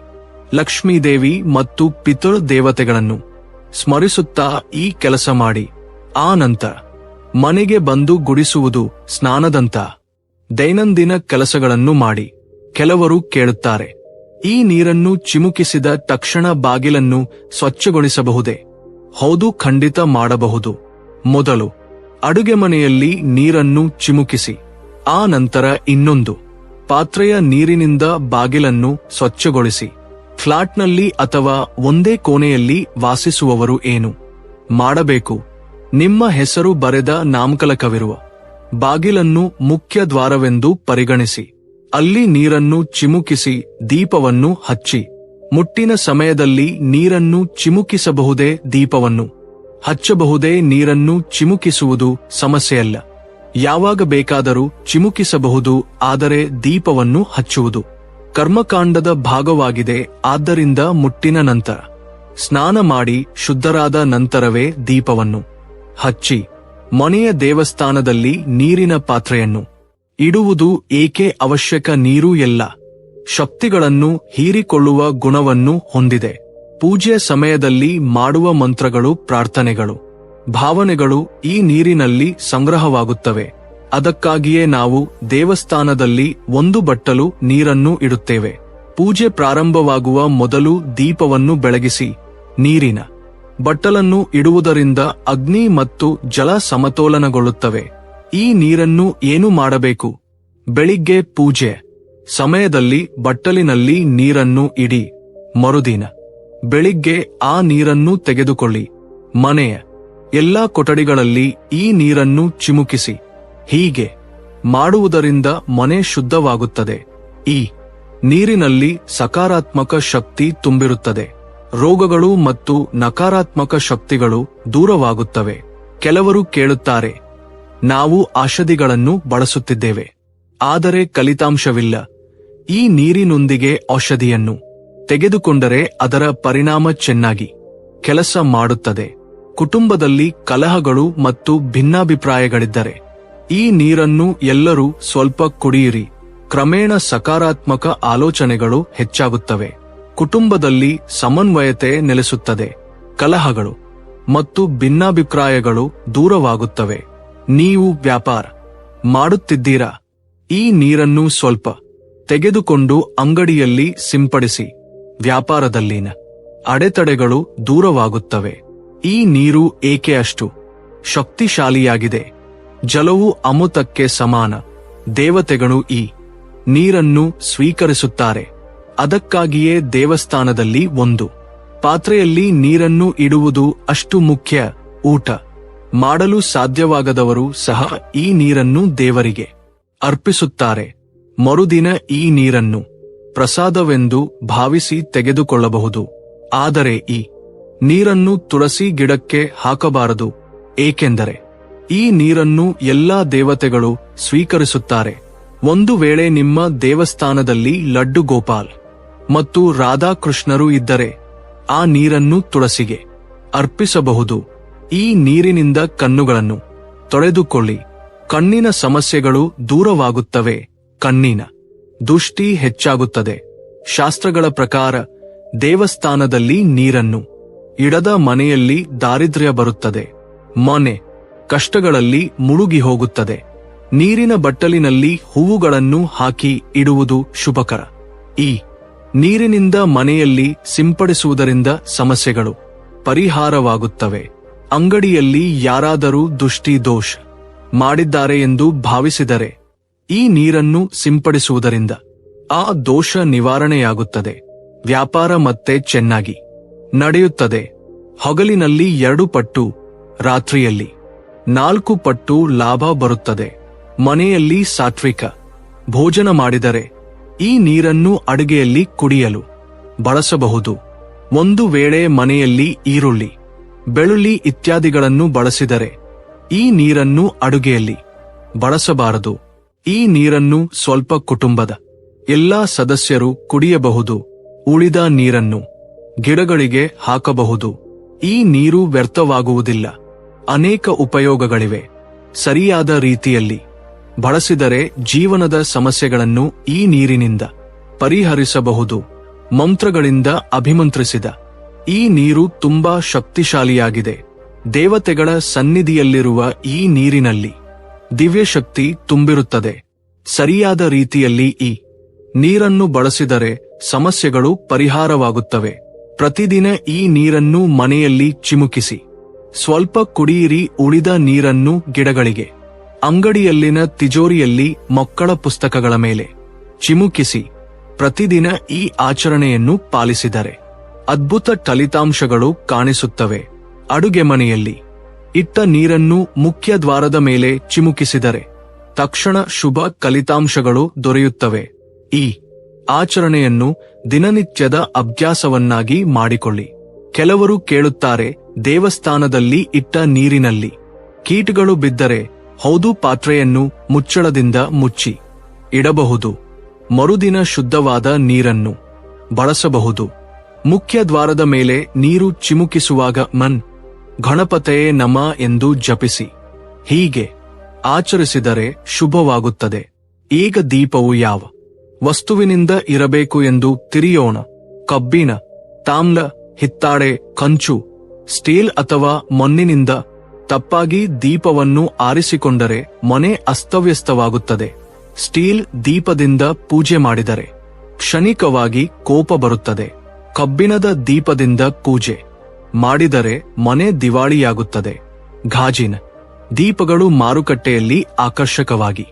ಲಕ್ಷ್ಮೀದೇವಿ ಮತ್ತು ಪಿತೃ ದೇವತೆಗಳನ್ನು ಸ್ಮರಿಸುತ್ತಾ ಈ ಕೆಲಸ ಮಾಡಿ. ಆ ಮನೆಗೆ ಬಂದು ಗುಡಿಸುವುದು ಸ್ನಾನದಂತ ದೈನಂದಿನ ಕೆಲಸಗಳನ್ನು ಮಾಡಿ. ಕೆಲವರು ಕೇಳುತ್ತಾರೆ. ಈ ನೀರನ್ನು ಚಿಮುಕಿಸಿದ ತಕ್ಷಣ ಬಾಗಿಲನ್ನು ಸ್ವಚ್ಛಗೊಳಿಸಬಹುದೇ? ಹೌದು, ಖಂಡಿತ ಮಾಡಬಹುದು. ಮೊದಲು ಅಡುಗೆ ಮನೆಯಲ್ಲಿ ನೀರನ್ನು ಚಿಮುಕಿಸಿ. ಆ ನಂತರ ಇನ್ನೊಂದು. ಪಾತ್ರೆಯ ನೀರಿನಿಂದ ಬಾಗಿಲನ್ನು ಸ್ವಚ್ಛಗೊಳಿಸಿ. ಫ್ಲಾಟ್ನಲ್ಲಿ ಅಥವಾ ಒಂದೇ ಕೋಣೆಯಲ್ಲಿ ವಾಸಿಸುವವರು ಏನು? ಮಾಡಬೇಕು. ನಿಮ್ಮ ಹೆಸರು ಬರೆದ ನಾಮಕಲಕವಿರುವ. ಬಾಗಿಲನ್ನು ಮುಖ್ಯ ದ್ವಾರವೆಂದು ಪರಿಗಣಿಸಿ. ಅಲ್ಲಿ ನೀರನ್ನು ಚಿಮುಕಿಸಿ ದೀಪವನ್ನು ಹಚ್ಚಿ. ಮುಟ್ಟಿನ ಸಮಯದಲ್ಲಿ ನೀರನ್ನು ಚಿಮುಕಿಸಬಹುದೇ ದೀಪವನ್ನು? ಹಚ್ಚಬಹುದೇ ನೀರನ್ನು ಚಿಮುಕಿಸುವುದು ಸಮಸ್ಯೆಯಲ್ಲ. ಯಾವಾಗ ಬೇಕಾದರೂ ಚಿಮುಕಿಸಬಹುದು, ಆದರೆ ದೀಪವನ್ನು ಹಚ್ಚುವುದು. ಕರ್ಮಕಾಂಡದ ಭಾಗವಾಗಿದೆ, ಆದ್ದರಿಂದ ಮುಟ್ಟಿನ ನಂತರ. ಸ್ನಾನ ಮಾಡಿ, ಶುದ್ಧರಾದ ನಂತರವೇ ದೀಪವನ್ನು. ಹಚ್ಚಿ. ಮನೆಯ ದೇವಸ್ಥಾನದಲ್ಲಿ ನೀರಿನ ಪಾತ್ರೆಯನ್ನು. ಇಡುವುದು ಏಕೆ ಅವಶ್ಯಕ ನೀರು ಎಲ್ಲ? ಶಕ್ತಿಗಳನ್ನು ಹೀರಿಕೊಳ್ಳುವ ಗುಣವನ್ನು ಹೊಂದಿದೆ. ಪೂಜೆ ಸಮಯದಲ್ಲಿ ಮಾಡುವ ಮಂತ್ರಗಳು, ಪ್ರಾರ್ಥನೆಗಳು. ಭಾವನೆಗಳು ಈ ನೀರಿನಲ್ಲಿ ಸಂಗ್ರಹವಾಗುತ್ತವೆ. ಅದಕ್ಕಾಗಿಯೇ ನಾವು ದೇವಸ್ಥಾನದಲ್ಲಿ ಒಂದು ಬಟ್ಟಲು ನೀರನ್ನು ಇಡುತ್ತೇವೆ. ಪೂಜೆ ಪ್ರಾರಂಭವಾಗುವ ಮೊದಲು ದೀಪವನ್ನು ಬೆಳಗಿಸಿ. ನೀರಿನ ಬಟ್ಟಲನ್ನು ಇಡುವುದರಿಂದ ಅಗ್ನಿ ಮತ್ತು ಜಲ ಸಮತೋಲನಗೊಳ್ಳುತ್ತವೆ. ಈ ನೀರನ್ನು ಏನು ಮಾಡಬೇಕು? ಬೆಳಿಗ್ಗೆ ಪೂಜೆ ಸಮಯದಲ್ಲಿ ಬಟ್ಟಲಿನಲ್ಲಿ ನೀರನ್ನು ಇಡಿ. ಮರುದಿನ ಬೆಳಿಗ್ಗೆ ಆ ನೀರನ್ನು ತೆಗೆದುಕೊಳ್ಳಿ. ಮನೆಯ ಎಲ್ಲಾ ಕೊಠಡಿಗಳಲ್ಲಿ ಈ ನೀರನ್ನು ಚಿಮುಕಿಸಿ. ಹೀಗೆ ಮಾಡುವುದರಿಂದ ಮನೆ ಶುದ್ಧವಾಗುತ್ತದೆ. ಈ ನೀರಿನಲ್ಲಿ ಸಕಾರಾತ್ಮಕ ಶಕ್ತಿ ತುಂಬಿರುತ್ತದೆ. ರೋಗಗಳು ಮತ್ತು ನಕಾರಾತ್ಮಕ ಶಕ್ತಿಗಳು ದೂರವಾಗುತ್ತವೆ. ಕೆಲವರು ಕೇಳುತ್ತಾರೆ, ನಾವು ಔಷಧಿಗಳನ್ನು ಬಳಸುತ್ತಿದ್ದೇವೆ. ಆದರೆ ಕಲಿತಾಂಶವಿಲ್ಲ. ಈ ನೀರಿನೊಂದಿಗೆ ಔಷಧಿಯನ್ನು ತೆಗೆದುಕೊಂಡರೆ ಅದರ ಪರಿಣಾಮ ಚೆನ್ನಾಗಿ ಕೆಲಸ ಮಾಡುತ್ತದೆ. ಕುಟುಂಬದಲ್ಲಿ ಕಲಹಗಳು ಮತ್ತು ಭಿನ್ನಾಭಿಪ್ರಾಯಗಳಿದ್ದರೆ, ಈ ನೀರನ್ನು ಎಲ್ಲರೂ ಸ್ವಲ್ಪ ಕುಡಿಯಿರಿ. ಕ್ರಮೇಣ ಸಕಾರಾತ್ಮಕ ಆಲೋಚನೆಗಳು ಹೆಚ್ಚಾಗುತ್ತವೆ. ಕುಟುಂಬದಲ್ಲಿ ಸಮನ್ವಯತೆ ನೆಲೆಸುತ್ತದೆ. ಕಲಹಗಳು ಮತ್ತು ಭಿನ್ನಾಭಿಪ್ರಾಯಗಳು ದೂರವಾಗುತ್ತವೆ. ನೀವು ವ್ಯಾಪಾರ ಮಾಡುತ್ತಿದ್ದೀರಾ? ಈ ನೀರನ್ನು ಸ್ವಲ್ಪ ತೆಗೆದುಕೊಂಡು ಅಂಗಡಿಯಲ್ಲಿ ಸಿಂಪಡಿಸಿ. ವ್ಯಾಪಾರದಲ್ಲಿನ ಅಡೆತಡೆಗಳು ದೂರವಾಗುತ್ತವೆ. ಈ ನೀರು ಏಕೆ ಅಷ್ಟು ಶಕ್ತಿಶಾಲಿಯಾಗಿದೆ? ಜಲವು ಅಮೃತಕ್ಕೆ ಸಮಾನ. ದೇವತೆಗಳು ಈ ನೀರನ್ನು ಸ್ವೀಕರಿಸುತ್ತಾರೆ. ಅದಕ್ಕಾಗಿಯೇ ದೇವಸ್ಥಾನದಲ್ಲಿ ಒಂದು ಪಾತ್ರೆಯಲ್ಲಿ ನೀರನ್ನು ಇಡುವುದು ಅಷ್ಟು ಮುಖ್ಯ ಊಟ. ಮಾಡಲು ಸಾಧ್ಯವಾಗದವರು ಸಹ ಈ ನೀರನ್ನು ದೇವರಿಗೆ ಅರ್ಪಿಸುತ್ತಾರೆ. ಮರುದಿನ ಈ ನೀರನ್ನು ಪ್ರಸಾದವೆಂದು ಭಾವಿಸಿ ತೆಗೆದುಕೊಳ್ಳಬಹುದು. ಆದರೆ ಈ ನೀರನ್ನು ತುಳಸಿ ಗಿಡಕ್ಕೆ ಹಾಕಬಾರದು, ಏಕೆಂದರೆ ಈ ನೀರನ್ನು ಎಲ್ಲಾ ದೇವತೆಗಳು ಸ್ವೀಕರಿಸುತ್ತಾರೆ. ಒಂದು ವೇಳೆ ನಿಮ್ಮ ದೇವಸ್ಥಾನದಲ್ಲಿ ಲಡ್ಡು ಗೋಪಾಲ್ ಮತ್ತು ರಾಧಾಕೃಷ್ಣರು ಇದ್ದರೆ, ಆ ನೀರನ್ನು ತುಳಸಿಗೆ ಅರ್ಪಿಸಬಹುದು. ಈ ನೀರಿನಿಂದ ಕಣ್ಣುಗಳನ್ನು ತೊಳೆದುಕೊಳ್ಳಿ. ಕಣ್ಣಿನ ಸಮಸ್ಯೆಗಳು ದೂರವಾಗುತ್ತವೆ, ಕಣ್ಣಿನ ದುಷ್ಟಿ ಹೆಚ್ಚಾಗುತ್ತದೆ. ಶಾಸ್ತ್ರಗಳ ಪ್ರಕಾರ ದೇವಸ್ಥಾನದಲ್ಲಿ ನೀರನ್ನು ಇಡದ ಮನೆಯಲ್ಲಿ ದಾರಿದ್ರ್ಯ ಬರುತ್ತದೆ. ಮನೆ, ಕಷ್ಟಗಳಲ್ಲಿ ಮುಳುಗಿ ಹೋಗುತ್ತದೆ. ನೀರಿನ ಬಟ್ಟಲಿನಲ್ಲಿ ಹೂವುಗಳನ್ನು ಹಾಕಿ ಇಡುವುದು ಶುಭಕರ. ಈ ನೀರಿನಿಂದ ಮನೆಯಲ್ಲಿ ಸಿಂಪಡಿಸುವುದರಿಂದ ಸಮಸ್ಯೆಗಳು ಪರಿಹಾರವಾಗುತ್ತವೆ. ಅಂಗಡಿಯಲ್ಲಿ ಯಾರಾದರೂ ದುಷ್ಟಿ ದೋಷ ಮಾಡಿದ್ದಾರೆ ಎಂದು ಭಾವಿಸಿದರೆ ಈ ನೀರನ್ನು ಸಿಂಪಡಿಸುವುದರಿಂದ ಆ ದೋಷ ನಿವಾರಣೆಯಾಗುತ್ತದೆ. ವ್ಯಾಪಾರ ಮತ್ತೆ ಚೆನ್ನಾಗಿ. ನಡೆಯುತ್ತದೆ. ಹಗಲಿನಲ್ಲಿ ಎರಡು ಪಟ್ಟು, ರಾತ್ರಿಯಲ್ಲಿ ನಾಲ್ಕು ಪಟ್ಟು ಲಾಭ ಬರುತ್ತದೆ. ಮನೆಯಲ್ಲಿ ಸಾತ್ವಿಕ ಭೋಜನ ಮಾಡಿದರೆ ಈ ನೀರನ್ನು ಅಡುಗೆಯಲ್ಲಿ ಕುಡಿಯಲು ಬಳಸಬಹುದು. ಒಂದು ವೇಳೆ ಮನೆಯಲ್ಲಿ ಈರುಳ್ಳಿ, ಬೆಳ್ಳುಳ್ಳಿ ಇತ್ಯಾದಿಗಳನ್ನು ಬಳಸಿದರೆ ಈ ನೀರನ್ನು ಅಡುಗೆಯಲ್ಲಿ ಬಳಸಬಾರದು. ಈ ನೀರನ್ನು ಸ್ವಲ್ಪ ಕುಟುಂಬದ ಎಲ್ಲಾ ಸದಸ್ಯರು ಕುಡಿಯಬಹುದು. ಉಳಿದ ನೀರನ್ನು ಗಿಡಗಳಿಗೆ ಹಾಕಬಹುದು. ಈ ನೀರು ವ್ಯರ್ಥವಾಗುವುದಿಲ್ಲ. ಅನೇಕ ಉಪಯೋಗಗಳಿವೆ. ಸರಿಯಾದ ರೀತಿಯಲ್ಲಿ. ಬಳಸಿದರೆ ಜೀವನದ ಸಮಸ್ಯೆಗಳನ್ನು ಈ ನೀರಿನಿಂದ ಪರಿಹರಿಸಬಹುದು. ಮಂತ್ರಗಳಿಂದ ಅಭಿಮಂತ್ರಿಸಿದ. ಈ ನೀರು ತುಂಬಾ ಶಕ್ತಿಶಾಲಿಯಾಗಿದೆ. ದೇವತೆಗಳ ಸನ್ನಿಧಿಯಲ್ಲಿರುವ ಈ ನೀರಿನಲ್ಲಿ ದಿವ್ಯಶಕ್ತಿ ತುಂಬಿರುತ್ತದೆ. ಸರಿಯಾದ ರೀತಿಯಲ್ಲಿ ಈ ನೀರನ್ನು ಬಳಸಿದರೆ ಸಮಸ್ಯೆಗಳು ಪರಿಹಾರವಾಗುತ್ತವೆ. ಪ್ರತಿದಿನ ಈ ನೀರನ್ನು ಮನೆಯಲ್ಲಿ ಚಿಮುಕಿಸಿ. ಸ್ವಲ್ಪ ಕುಡಿಯಿರಿ ಉಳಿದ ನೀರನ್ನು ಗಿಡಗಳಿಗೆ. ಅಂಗಡಿಯಲ್ಲಿನ ತಿಜೋರಿಯಲ್ಲಿ ಮಕ್ಕಳ ಪುಸ್ತಕಗಳ ಮೇಲೆ. ಚಿಮುಕಿಸಿ. ಪ್ರತಿದಿನ ಈ ಆಚರಣೆಯನ್ನು ಪಾಲಿಸಿದರೆ. ಅದ್ಭುತ ಫಲಿತಾಂಶಗಳು ಕಾಣಿಸುತ್ತವೆ. ಅಡುಗೆ ಮನೆಯಲ್ಲಿ. ಇಟ್ಟ ನೀರನ್ನು ಮುಖ್ಯ ದ್ವಾರದ ಮೇಲೆ ಚಿಮುಕಿಸಿದರೆ. ತಕ್ಷಣ ಶುಭ ಫಲಿತಾಂಶಗಳು ದೊರೆಯುತ್ತವೆ. ಈ ಆಚರಣೆಯನ್ನು ದಿನನಿತ್ಯದ ಅಭ್ಯಾಸವನ್ನಾಗಿ ಮಾಡಿಕೊಳ್ಳಿ. ಕೆಲವರು ಕೇಳುತ್ತಾರೆ, ದೇವಸ್ಥಾನದಲ್ಲಿ ಇಟ್ಟ ನೀರಿನಲ್ಲಿ. ಕೀಟಗಳು ಬಿದ್ದರೆ ಹೌದು ಪಾತ್ರೆಯನ್ನು ಮುಚ್ಚಳದಿಂದ ಮುಚ್ಚಿ. ಇಡಬಹುದು. ಮರುದಿನ ಶುದ್ಧವಾದ ನೀರನ್ನು ಬಳಸಬಹುದು. ಮುಖ್ಯ ದ್ವಾರದ ಮೇಲೆ ನೀರು ಚಿಮುಕಿಸುವಾಗ ಮನ್, ಗಣಪತೆಯೇ ನಮ ಎಂದು ಜಪಿಸಿ. ಹೀಗೆ ಆಚರಿಸಿದರೆ ಶುಭವಾಗುತ್ತದೆ. ಈಗ ದೀಪವು ಯಾವ? ವಸ್ತುವಿನಿಂದ ಇರಬೇಕು ಎಂದು ತಿರಿಯೋಣ, ಕಬ್ಬಿಣ ತಾಮ್ರ ಹಿತ್ತಾಳೆ, ಕಂಚು, ಸ್ಟೀಲ್ ಅಥವಾ ಮಣ್ಣಿನಿಂದ ತಪ್ಪಾಗಿ ದೀಪವನ್ನು ಆರಿಸಿಕೊಂಡರೆ ಮನೆ ಅಸ್ತವ್ಯಸ್ತವಾಗುತ್ತದೆ. ಸ್ಟೀಲ್ ದೀಪದಿಂದ ಪೂಜೆ ಮಾಡಿದರೆ ಕ್ಷಣಿಕವಾಗಿ ಕೋಪ ಬರುತ್ತದೆ. ಕಬ್ಬಿಣದ ದೀಪದಿಂದ ಪೂಜೆ ಮಾಡಿದರೆ ಮನೆ ದಿವಾಳಿಯಾಗುತ್ತದೆ. ಗಾಜಿನ ದೀಪಗಳು ಮಾರುಕಟ್ಟೆಯಲ್ಲಿ ಆಕರ್ಷಕವಾಗಿ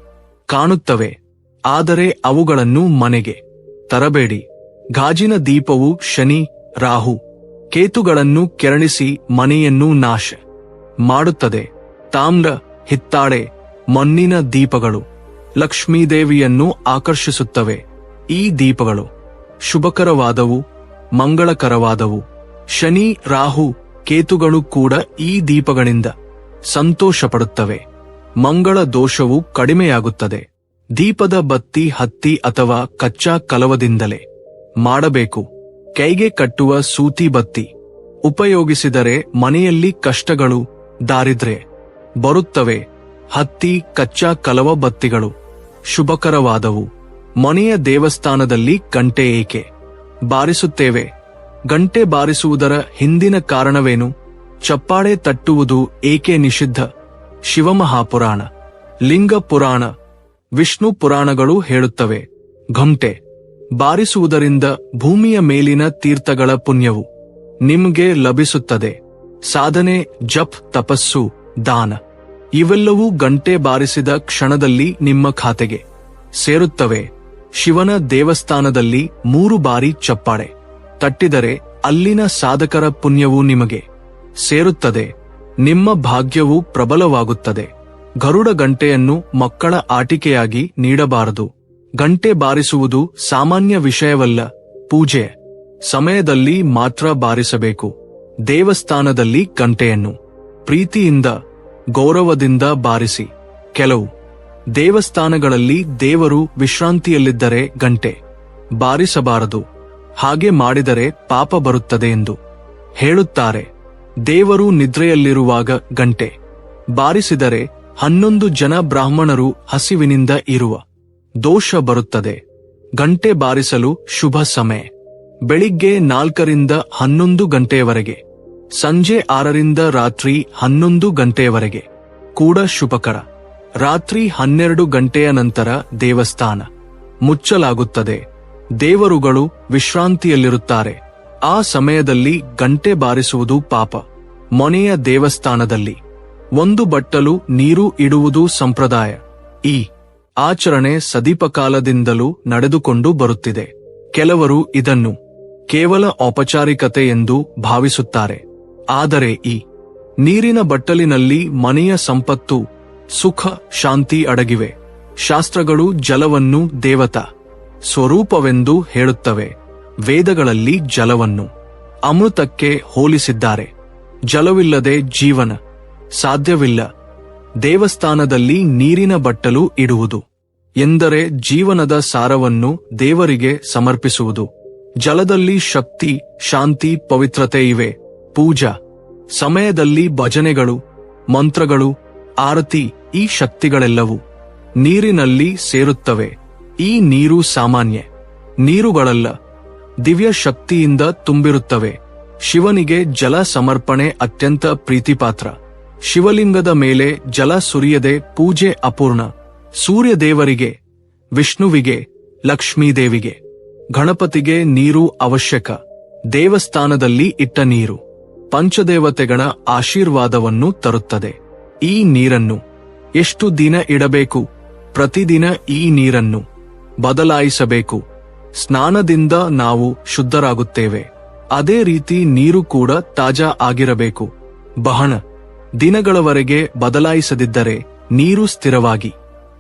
ಕಾಣುತ್ತವೆ. ಆದರೆ ಅವುಗಳನ್ನು ಮನೆಗೆ ತರಬೇಡಿ. ಗಾಜಿನ ದೀಪವು ಶನಿ, ರಾಹು, ಕೇತುಗಳನ್ನು ಕೆರಳಿಸಿ ಮನೆಯನ್ನು ನಾಶ ಮಾಡುತ್ತದೆ. ತಾಮ್ರ, ಹಿತ್ತಾಳೆ, ಮಣ್ಣಿನ ದೀಪಗಳು, ಲಕ್ಷ್ಮೀದೇವಿಯನ್ನು ಆಕರ್ಷಿಸುತ್ತವೆ. ಈ ದೀಪಗಳು ಶುಭಕರವಾದವು, ಮಂಗಳಕರವಾದವು. ಶನಿ, ರಾಹು, ಕೇತುಗಳು ಕೂಡ ಈ ದೀಪಗಳಿಂದ ಸಂತೋಷಪಡುತ್ತವೆ. ಮಂಗಳ ದೋಷವು ಕಡಿಮೆಯಾಗುತ್ತದೆ. ದೀಪದ ಬತ್ತಿ, ಹತ್ತಿ ಅಥವಾ ಕಚ್ಚಾ ಕಲವದಿಂದಲೇ ಮಾಡಬೇಕು. ಕೈಗೆ ಕಟ್ಟುವ ಸೂತಿ ಬತ್ತಿ. ಉಪಯೋಗಿಸಿದರೆ ಮನೆಯಲ್ಲಿ ಕಷ್ಟಗಳು, ದಾರಿದ್ರೆ ಬರುತ್ತವೆ. ಹತ್ತಿ, ಕಚ್ಚಾ ಕಲವ ಬತ್ತಿಗಳು ಶುಭಕರವಾದವು. ಮನೆಯ ದೇವಸ್ಥಾನದಲ್ಲಿ ಗಂಟೆ ಏಕೆ ಬಾರಿಸುತ್ತೇವೆ? ಗಂಟೆ ಬಾರಿಸುವುದರ ಹಿಂದಿನ ಕಾರಣವೇನು? ಚಪ್ಪಾಳೆ ತಟ್ಟುವುದು ಏಕೆ ನಿಷಿದ್ಧ? ಶಿವಮಹಾಪುರಾಣ ಲಿಂಗ ಪುರಾಣ ವಿಷ್ಣು ಪುರಾಣಗಳು ಹೇಳುತ್ತವೆ. ಘಂಟೆ ಬಾರಿಸುವುದರಿಂದ ಭೂಮಿಯ ಮೇಲಿನ ತೀರ್ಥಗಳ ಪುಣ್ಯವು ನಿಮಗೆ ಲಭಿಸುತ್ತದೆ. ಸಾಧನೆ, ಜಪ್, ತಪಸ್ಸು, ದಾನ. ಇವೆಲ್ಲವೂ ಗಂಟೆ ಬಾರಿಸಿದ ಕ್ಷಣದಲ್ಲಿ ನಿಮ್ಮ ಖಾತೆಗೆ ಸೇರುತ್ತವೆ. ಶಿವನ ದೇವಸ್ಥಾನದಲ್ಲಿ ಮೂರು ಬಾರಿ ಚಪ್ಪಾಳೆ. ತಟ್ಟಿದರೆ ಅಲ್ಲಿನ ಸಾಧಕರ ಪುಣ್ಯವು ನಿಮಗೆ ಸೇರುತ್ತದೆ. ನಿಮ್ಮ ಭಾಗ್ಯವು ಪ್ರಬಲವಾಗುತ್ತದೆ. ಗರುಡ ಗಂಟೆಯನ್ನು ಮಕ್ಕಳ ಆಟಿಕೆಯಾಗಿ ನೀಡಬಾರದು. ಗಂಟೆ ಬಾರಿಸುವುದು ಸಾಮಾನ್ಯ ವಿಷಯವಲ್ಲ, ಪೂಜೆ. ಸಮಯದಲ್ಲಿ ಮಾತ್ರ ಬಾರಿಸಬೇಕು. ದೇವಸ್ಥಾನದಲ್ಲಿ ಗಂಟೆಯನ್ನು ಪ್ರೀತಿಯಿಂದ, ಗೌರವದಿಂದ ಬಾರಿಸಿ. ಕೆಲವು ದೇವಸ್ಥಾನಗಳಲ್ಲಿ ದೇವರು ವಿಶ್ರಾಂತಿಯಲ್ಲಿದ್ದರೆ ಗಂಟೆ ಬಾರಿಸಬಾರದು. ಹಾಗೆ ಮಾಡಿದರೆ ಪಾಪ ಬರುತ್ತದೆ ಎಂದು ಹೇಳುತ್ತಾರೆ. ದೇವರು ನಿದ್ರೆಯಲ್ಲಿರುವಾಗ ಗಂಟೆ ಬಾರಿಸಿದರೆ ಹನ್ನೊಂದು ಜನ ಬ್ರಾಹ್ಮಣರು ಹಸಿವಿನಿಂದ ಇರುವ. ದೋಷ ಬರುತ್ತದೆ. ಗಂಟೆ ಬಾರಿಸಲು ಶುಭ ಸಮಯ. ಬೆಳಿಗ್ಗೆ ನಾಲ್ಕರಿಂದ ಹನ್ನೊಂದು ಗಂಟೆಯವರೆಗೆ ಸಂಜೆ ಆರರಿಂದ ರಾತ್ರಿ ಹನ್ನೊಂದು ಗಂಟೆಯವರೆಗೆ ಕೂಡ ಶುಭಕರ ರಾತ್ರಿ ಹನ್ನೆರಡು ಗಂಟೆಯ ನಂತರ ದೇವಸ್ಥಾನ. ಮುಚ್ಚಲಾಗುತ್ತದೆ. ದೇವರುಗಳು ವಿಶ್ರಾಂತಿಯಲ್ಲಿರುತ್ತಾರೆ. ಆ ಸಮಯದಲ್ಲಿ ಗಂಟೆ ಬಾರಿಸುವುದು ಪಾಪ. ಮೊನೆಯ ದೇವಸ್ಥಾನದಲ್ಲಿ. ಒಂದು ಬಟ್ಟಲು ನೀರು ಇಡುವುದು ಸಂಪ್ರದಾಯ. ಈ ಆಚರಣೆ ಸದೀಪಕಾಲದಿಂದಲೂ ನಡೆದುಕೊಂಡು ಬರುತ್ತಿದೆ. ಕೆಲವರು ಇದನ್ನು ಕೇವಲ ಔಪಚಾರಿಕತೆ ಎಂದು ಭಾವಿಸುತ್ತಾರೆ. ಆದರೆ ಈ ನೀರಿನ ಬಟ್ಟಲಿನಲ್ಲಿ ಮನೆಯ ಸಂಪತ್ತು, ಸುಖ, ಶಾಂತಿ ಅಡಗಿವೆ. ಶಾಸ್ತ್ರಗಳು ಜಲವನ್ನು ದೇವತಾ ಸ್ವರೂಪವೆಂದು ಹೇಳುತ್ತವೆ. ವೇದಗಳಲ್ಲಿ ಜಲವನ್ನು ಅಮೃತಕ್ಕೆ ಹೋಲಿಸಿದ್ದಾರೆ. ಜಲವಿಲ್ಲದೆ ಜೀವನ ಸಾಧ್ಯವಿಲ್ಲ. ದೇವಸ್ಥಾನದಲ್ಲಿ ನೀರಿನ ಬಟ್ಟಲು ಇಡುವುದು ಎಂದರೆ ಜೀವನದ ಸಾರವನ್ನು ದೇವರಿಗೆ ಸಮರ್ಪಿಸುವುದು. ಜಲದಲ್ಲಿ ಶಕ್ತಿ, ಶಾಂತಿ, ಪವಿತ್ರತೆ ಇವೆ. ಪೂಜಾ. ಸಮಯದಲ್ಲಿ ಭಜನೆಗಳು, ಮಂತ್ರಗಳು, ಆರತಿ ಈ ಶಕ್ತಿಗಳೆಲ್ಲವೂ ನೀರಿನಲ್ಲಿ ಸೇರುತ್ತವೆ. ಈ ನೀರು ಸಾಮಾನ್ಯ. ನೀರುಗಳಲ್ಲ. ದಿವ್ಯ ಶಕ್ತಿಯಿಂದ ತುಂಬಿರುತ್ತವೆ. ಶಿವನಿಗೆ ಜಲ ಸಮರ್ಪಣೆ ಅತ್ಯಂತ ಪ್ರೀತಿಪಾತ್ರ. ಶಿವಲಿಂಗದ ಮೇಲೆ ಜಲ ಸುರಿಯದೆ ಪೂಜೆ ಅಪೂರ್ಣ. ಸೂರ್ಯ ದೇವರಿಗೆ ವಿಷ್ಣುವಿಗೆ, ಲಕ್ಷ್ಮೀದೇವಿಗೆ, ಗಣಪತಿಗೆ ನೀರು ಅವಶ್ಯಕ. ದೇವಸ್ಥಾನದಲ್ಲಿ ಇಟ್ಟ ನೀರು. ಪಂಚದೇವತೆಗಳ ಆಶೀರ್ವಾದವನ್ನು ತರುತ್ತದೆ. ಈ ನೀರನ್ನು ಎಷ್ಟು ದಿನ ಇಡಬೇಕು? ಪ್ರತಿದಿನ ಈ ನೀರನ್ನು ಬದಲಾಯಿಸಬೇಕು. ಸ್ನಾನದಿಂದ ನಾವು ಶುದ್ಧರಾಗುತ್ತೇವೆ. ಅದೇ ರೀತಿ ನೀರು ಕೂಡ ತಾಜಾ ಆಗಿರಬೇಕು. ಬಹಳ ದಿನಗಳವರೆಗೆ ಬದಲಾಯಿಸದಿದ್ದರೆ ನೀರು ಸ್ಥಿರವಾಗಿ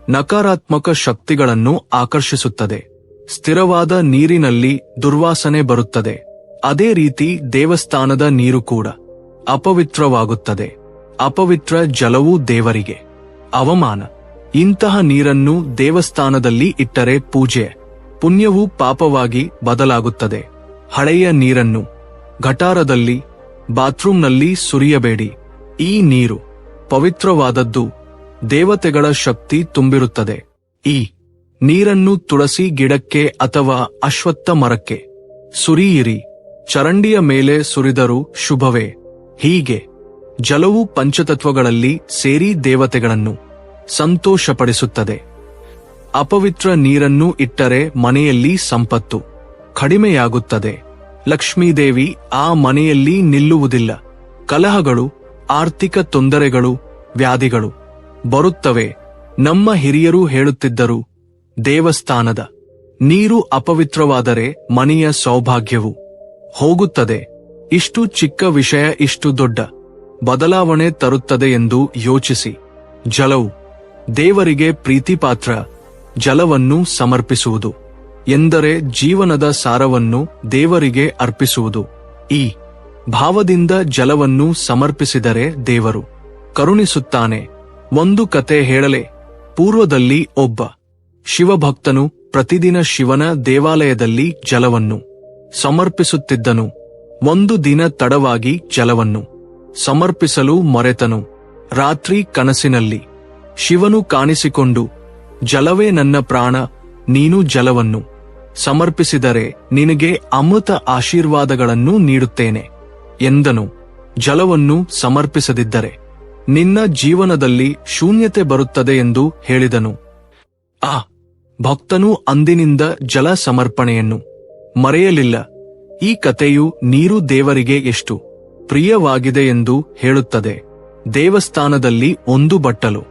ನಕಾರಾತ್ಮಕ ಶಕ್ತಿಗಳನ್ನು ಆಕರ್ಷಿಸುತ್ತದೆ. ಸ್ಥಿರವಾದ ನೀರಿನಲ್ಲಿ ದುರ್ವಾಸನೆ ಬರುತ್ತದೆ. ಅದೇ ರೀತಿ ದೇವಸ್ಥಾನದ ನೀರು ಕೂಡ ಅಪವಿತ್ರವಾಗುತ್ತದೆ. ಅಪವಿತ್ರ ಜಲವೂ ದೇವರಿಗೆ. ಅವಮಾನ. ಇಂತಹ ನೀರನ್ನು ದೇವಸ್ಥಾನದಲ್ಲಿ ಇಟ್ಟರೆ ಪೂಜೆ. ಪುಣ್ಯವು ಪಾಪವಾಗಿ ಬದಲಾಗುತ್ತದೆ. ಹಳೆಯ ನೀರನ್ನು ಘಟಾರದಲ್ಲಿ ಬಾತ್ರೂಂನಲ್ಲಿ ಸುರಿಯಬೇಡಿ. ಈ ನೀರು ಪವಿತ್ರವಾದದ್ದು ದೇವತೆಗಳ ಶಕ್ತಿ ತುಂಬಿರುತ್ತದೆ. ಈ ನೀರನ್ನು ತುಳಸಿ ಗಿಡಕ್ಕೆ ಅಥವಾ ಅಶ್ವತ್ಥ ಮರಕ್ಕೆ ಸುರಿಯಿರಿ. ಚರಂಡಿಯ ಮೇಲೆ ಸುರಿದರೂ ಶುಭವೇ. ಹೀಗೆ ಜಲವು ಪಂಚತತ್ವಗಳಲ್ಲಿ ಸೇರಿ ದೇವತೆಗಳನ್ನು ಸಂತೋಷಪಡಿಸುತ್ತದೆ. ಅಪವಿತ್ರ ನೀರನ್ನು ಇಟ್ಟರೆ ಮನೆಯಲ್ಲಿ ಸಂಪತ್ತು ಕಡಿಮೆಯಾಗುತ್ತದೆ. ಲಕ್ಷ್ಮೀದೇವಿ ಆ ಮನೆಯಲ್ಲಿ ನಿಲ್ಲುವುದಿಲ್ಲ. ಕಲಹಗಳು ಆರ್ಥಿಕ ತೊಂದರೆಗಳು, ವ್ಯಾಧಿಗಳು ಬರುತ್ತವೆ. ನಮ್ಮ ಹಿರಿಯರು ಹೇಳುತ್ತಿದ್ದರು, ದೇವಸ್ಥಾನದ ನೀರು ಅಪವಿತ್ರವಾದರೆ ಮನೆಯ ಸೌಭಾಗ್ಯವು ಹೋಗುತ್ತದೆ. ಇಷ್ಟು ಚಿಕ್ಕ ವಿಷಯ, ಇಷ್ಟು ದೊಡ್ಡ ಬದಲಾವಣೆ ತರುತ್ತದೆ ಎಂದು ಯೋಚಿಸಿ. ಜಲವು ದೇವರಿಗೆ ಪ್ರೀತಿಪಾತ್ರ, ಜಲವನ್ನು ಸಮರ್ಪಿಸುವುದು. ಎಂದರೆ ಜೀವನದ ಸಾರವನ್ನು ದೇವರಿಗೆ ಅರ್ಪಿಸುವುದು. ಈ ಭಾವದಿಂದ ಜಲವನ್ನು ಸಮರ್ಪಿಸಿದರೆ ದೇವರು. ಕರುಣಿಸುತ್ತಾನೆ. ಒಂದು ಕತೆ ಹೇಳಲೆ. ಪೂರ್ವದಲ್ಲಿ ಒಬ್ಬ. ಶಿವಭಕ್ತನು ಪ್ರತಿದಿನ ಶಿವನ ದೇವಾಲಯದಲ್ಲಿ ಜಲವನ್ನು ಸಮರ್ಪಿಸುತ್ತಿದ್ದನು. ಒಂದು ದಿನ ತಡವಾಗಿ ಜಲವನ್ನು ಸಮರ್ಪಿಸಲು ಮೊರೆತನು. ರಾತ್ರಿ ಕನಸಿನಲ್ಲಿ. ಶಿವನು ಕಾಣಿಸಿಕೊಂಡು, ಜಲವೇ ನನ್ನ ಪ್ರಾಣ, ನೀನು ಜಲವನ್ನು ಸಮರ್ಪಿಸಿದರೆ ನಿನಗೆ ಅಮೃತ ಆಶೀರ್ವಾದಗಳನ್ನು ನೀಡುತ್ತೇನೆ. ಎಂದನು. ಜಲವನ್ನು ಸಮರ್ಪಿಸದಿದ್ದರೆ ನಿನ್ನ ಜೀವನದಲ್ಲಿ ಶೂನ್ಯತೆ ಬರುತ್ತದೆ ಎಂದು ಹೇಳಿದನು. ಆ ಭಕ್ತನು ಅಂದಿನಿಂದ ಜಲ ಸಮರ್ಪಣೆಯನ್ನು ಮರೆಯಲಿಲ್ಲ. ಈ ಕಥೆಯು ನೀರು ದೇವರಿಗೆ ಎಷ್ಟು ಪ್ರಿಯವಾಗಿದೆ ಎಂದು ಹೇಳುತ್ತದೆ. ದೇವಸ್ಥಾನದಲ್ಲಿ ಒಂದು ಬಟ್ಟಲು,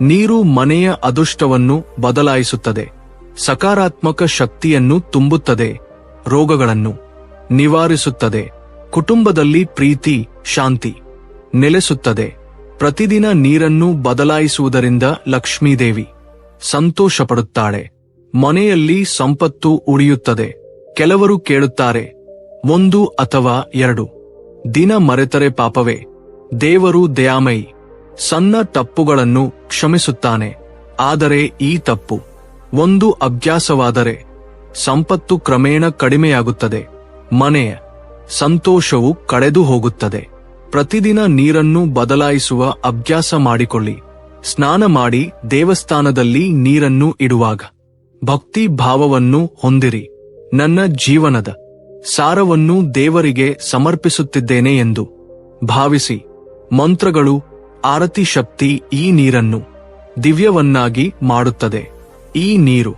ನೀರು ಮನೆಯ ಅದೃಷ್ಟವನ್ನು ಬದಲಾಯಿಸುತ್ತದೆ. ಸಕಾರಾತ್ಮಕ ಶಕ್ತಿಯನ್ನು ತುಂಬುತ್ತದೆ, ರೋಗಗಳನ್ನು ನಿವಾರಿಸುತ್ತದೆ. ಕುಟುಂಬದಲ್ಲಿ ಪ್ರೀತಿ, ಶಾಂತಿ ನೆಲೆಸುತ್ತದೆ. ಪ್ರತಿದಿನ ನೀರನ್ನು ಬದಲಾಯಿಸುವುದರಿಂದ ಲಕ್ಷ್ಮೀದೇವಿ ಸಂತೋಷಪಡುತ್ತಾಳೆ. ಮನೆಯಲ್ಲಿ ಸಂಪತ್ತು ಉಳಿಯುತ್ತದೆ. ಕೆಲವರು ಕೇಳುತ್ತಾರೆ, ಒಂದು ಅಥವಾ ಎರಡು. ದಿನ ಮರೆತರೆ ಪಾಪವೇ. ದೇವರು ದಯಾಮಯಿ. ಸಣ್ಣ ತಪ್ಪುಗಳನ್ನು ಕ್ಷಮಿಸುತ್ತಾನೆ. ಆದರೆ ಈ ತಪ್ಪು ಒಂದು ಅಭ್ಯಾಸವಾದರೆ ಸಂಪತ್ತು ಕ್ರಮೇಣ ಕಡಿಮೆಯಾಗುತ್ತದೆ. ಮನೆಯ ಸಂತೋಷವು ಕಳೆದು ಹೋಗುತ್ತದೆ. ಪ್ರತಿದಿನ ನೀರನ್ನು ಬದಲಾಯಿಸುವ ಅಭ್ಯಾಸ ಮಾಡಿಕೊಳ್ಳಿ. ಸ್ನಾನ ಮಾಡಿ ದೇವಸ್ಥಾನದಲ್ಲಿ ನೀರನ್ನು ಇಡುವಾಗ. ಭಕ್ತಿ ಭಾವವನ್ನು ಹೊಂದಿರಿ. ನನ್ನ ಜೀವನದ ಸಾರವನ್ನು ದೇವರಿಗೆ ಸಮರ್ಪಿಸುತ್ತಿದ್ದೇನೆ ಎಂದು ಭಾವಿಸಿ. ಮಂತ್ರಗಳು, ಆರತಿ ಶಕ್ತಿ ಈ ನೀರನ್ನು ದಿವ್ಯವನ್ನಾಗಿ ಮಾಡುತ್ತದೆ. ಈ ನೀರು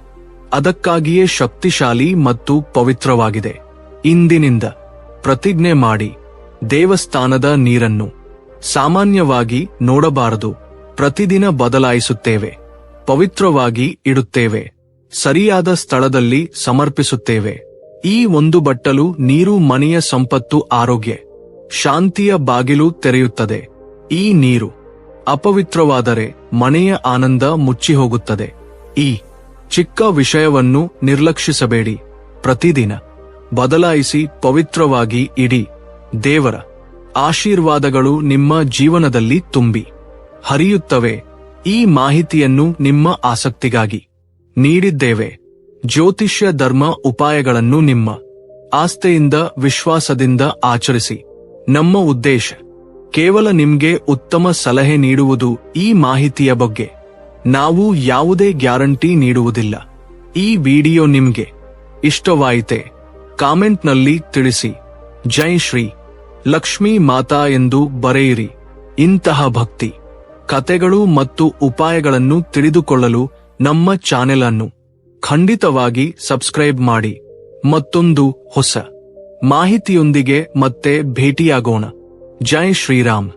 ಅದಕ್ಕಾಗಿಯೇ ಶಕ್ತಿಶಾಲಿ ಮತ್ತು ಪವಿತ್ರವಾಗಿದೆ. ಇಂದಿನಿಂದ ಪ್ರತಿಜ್ಞೆ ಮಾಡಿ ದೇವಸ್ಥಾನದ ನೀರನ್ನು ಸಾಮಾನ್ಯವಾಗಿ ನೋಡಬಾರದು. ಪ್ರತಿದಿನ ಬದಲಾಯಿಸುತ್ತೇವೆ. ಪವಿತ್ರವಾಗಿ ಇಡುತ್ತೇವೆ. ಸರಿಯಾದ ಸ್ಥಳದಲ್ಲಿ ಸಮರ್ಪಿಸುತ್ತೇವೆ. ಈ ಒಂದು ಬಟ್ಟಲು ನೀರು ಮನೆಯ ಸಂಪತ್ತು ಆರೋಗ್ಯ. ಶಾಂತಿಯ ಬಾಗಿಲು ತೆರೆಯುತ್ತದೆ. ಈ ನೀರು ಅಪವಿತ್ರವಾದರೆ ಮನೆಯ ಆನಂದ ಮುಚ್ಚಿಹೋಗುತ್ತದೆ. ಈ ಚಿಕ್ಕ ವಿಷಯವನ್ನು ನಿರ್ಲಕ್ಷಿಸಬೇಡಿ. ಪ್ರತಿದಿನ ಬದಲಾಯಿಸಿ ಪವಿತ್ರವಾಗಿ ಇಡಿ. ದೇವರ ಆಶೀರ್ವಾದಗಳು ನಿಮ್ಮ ಜೀವನದಲ್ಲಿ ತುಂಬಿ. ಹರಿಯುತ್ತವೆ. ಈ ಮಾಹಿತಿಯನ್ನು ನಿಮ್ಮ ಆಸಕ್ತಿಗಾಗಿ ನೀಡಿದ್ದೇವೆ. ಜ್ಯೋತಿಷ್ಯ ಧರ್ಮ ಉಪಾಯಗಳನ್ನು ನಿಮ್ಮ ಆಸ್ತೆಯಿಂದ ವಿಶ್ವಾಸದಿಂದ ಆಚರಿಸಿ. ನಮ್ಮ ಉದ್ದೇಶ, ಕೇವಲ ನಿಮ್ಗೆ ಉತ್ತಮ ಸಲಹೆ ನೀಡುವುದು ಈ ಮಾಹಿತಿಯ ಬಗ್ಗೆ. ನಾವು ಯಾವುದೇ ಗ್ಯಾರಂಟಿ ನೀಡುವುದಿಲ್ಲ. ಈ ವಿಡಿಯೋ ನಿಮ್ಗೆ ಇಷ್ಟವಾಯಿತೆ. ಕಾಮೆಂಟ್ನಲ್ಲಿ ತಿಳಿಸಿ. ಜೈ ಶ್ರೀ. ಲಕ್ಷ್ಮೀ ಮಾತಾ ಎಂದು ಬರೆಯಿರಿ. ಇಂತಹ ಭಕ್ತಿ, ಕತೆಗಳು ಮತ್ತು ಉಪಾಯಗಳನ್ನು ತಿಳಿದುಕೊಳ್ಳಲು ನಮ್ಮ ಚಾನೆಲ್ ಅನ್ನು ಖಂಡಿತವಾಗಿ ಸಬ್ಸ್ಕ್ರೈಬ್ ಮಾಡಿ. ಮತ್ತೊಂದು ಹೊಸ ಮಾಹಿತಿಯೊಂದಿಗೆ ಮತ್ತೆ ಭೇಟಿಯಾಗೋಣ. ಜೈ ಶ್ರೀರಾಮ್.